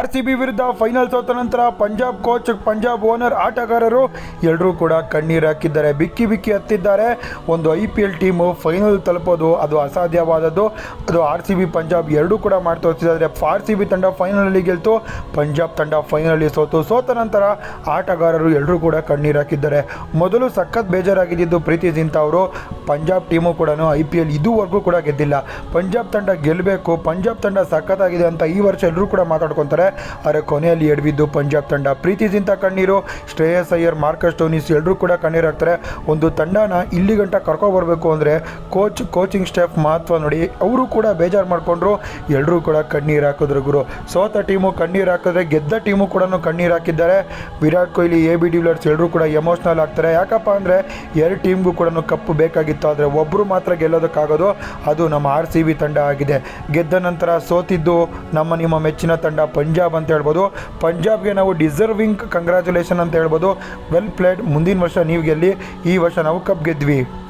R C B ವಿರುದ್ಧ final ಸೋತ ನಂತರ ಪಂಜಾಬ್ ಕೋಚ್, ಪಂಜಾಬ್ ಓನರ್, ಆಟಗಾರರು ಎಲ್ಲರೂ ಕೂಡ ಕಣ್ಣೀರು ಹಾಕಿದ್ದಾರೆ. ಬಿಕ್ಕಿ ಬಿಕ್ಕಿ ಹತ್ತಿದ್ದಾರೆ. ಒಂದು I P L team final ತಲುಪೋದು ಅದು ಅಸಾಧ್ಯವಾದದ್ದು. ಅದು ಆರ್ ಸಿ ಬಿ ಪಂಜಾಬ್ ಎರಡೂ ಕೂಡ ಮಾಡಿ ತೋರಿಸಿದ್ದಾರೆ. ಆರ್ ಸಿ ಬಿ ತಂಡ ಫೈನಲಲ್ಲಿ ಗೆಲ್ತು. ಪಂಜಾಬ್ ತಂಡ ಫೈನಲಲ್ಲಿ ಸೋತು. ಸೋತ ನಂತರ ಆಟಗಾರರು ಎಲ್ಲರೂ ಕೂಡ ಕಣ್ಣೀರು ಹಾಕಿದ್ದಾರೆ. ಮೊದಲು ಸಖತ್ ಬೇಜಾರಾಗಿದ್ದು ಪ್ರೀತಿ ಜಿಂತಾ ಅವರು. ಪಂಜಾಬ್ ಟೀಮು ಕೂಡ ಐ ಪಿ ಎಲ್ ಇದುವರೆಗೂ ಕೂಡ ಗೆದ್ದಿಲ್ಲ. ಪಂಜಾಬ್ ತಂಡ ಗೆಲ್ಲಬೇಕು ಪಂಜಾಬ್ ತಂಡ ಸಖತ್ತಾಗಿದೆ ಅಂತ ಈ ವರ್ಷ ಎಲ್ಲರೂ ಕೂಡ ಮಾತಾಡ್ಕೊತಾರೆ. ಆದರೆ ಕೊನೆಯಲ್ಲಿ ಎಡವಿದ್ದು ಪಂಜಾಬ್ ತಂಡ. ಪ್ರೀತಿ ಜಿಂತಾ ಕಣ್ಣೀರು, ಶ್ರೇಯಸ್ ಅಯ್ಯರ್, ಮಾರ್ಕಸ್ ಟೋನಿಸ್ ಎಲ್ಲರೂ ಕೂಡ ಕಣ್ಣೀರು ಹಾಕ್ತಾರೆ ಒಂದು ತಂಡನ ಇಲ್ಲಿ ಗಂಟ ಕರ್ಕೊಬರಬೇಕು ಅಂದರೆ ಕೋಚ್, ಕೋಚಿಂಗ್ ಸ್ಟಾಫ್ ಮಹತ್ವ ನೋಡಿ, ಅವರು ಕೂಡ ಬೇಜಾರು ಮಾಡಿಕೊಂಡ್ರು ಎಲ್ಲರೂ ಕೂಡ ಕಣ್ಣೀರು ಹಾಕಿದ್ರು ಗುರು. ಸೋತ ಟೀಮು ಕಣ್ಣೀರು ಹಾಕಿದ್ರೆ, ಗೆದ್ದ ಟೀಮು ಕೂಡ ಕಣ್ಣೀರು ಹಾಕಿದ್ದಾರೆ. Virat Kohli, A B de Villiers ಎಲ್ಲರೂ ಕೂಡ ಎಮೋಷ್ನಲ್ ಆಗ್ತಾರೆ. ಯಾಕಪ್ಪ ಅಂದರೆ, ಎರಡು ಟೀಮ್ಗೂ ಕೂಡ ಕಪ್ಪು ಬೇಕಾಗಿತ್ತು. ಆದರೆ ಒಬ್ಬರು ಮಾತ್ರ ಗೆಲ್ಲೋದಕ್ಕಾಗೋದು, ಅದು ನಮ್ಮ ಆರ್ ಸಿ ಬಿ ತಂಡ ಆಗಿದೆ. ಗೆದ್ದ ನಂತರ ಸೋತಿದ್ದು ನಮ್ಮ, ನಿಮ್ಮ ಮೆಚ್ಚಿನ ತಂಡ ಪಂಜಾಬ್ ಅಂತ ಹೇಳ್ಬೋದು. ಪಂಜಾಬ್ಗೆ ನಾವು ಡಿಸರ್ವಿಂಗ್ ಕಂಗ್ರ್ಯಾಚುಲೇಷನ್ ಅಂತ ಹೇಳ್ಬೋದು. ವೆಲ್ ಪ್ಲೇಡ್ ಮುಂದಿನ ವರ್ಷ ನೀವು ಗೆಲ್ಲಿ, ಈ ವರ್ಷ ನಾವು ಕಪ್ ಗೆದ್ವಿ.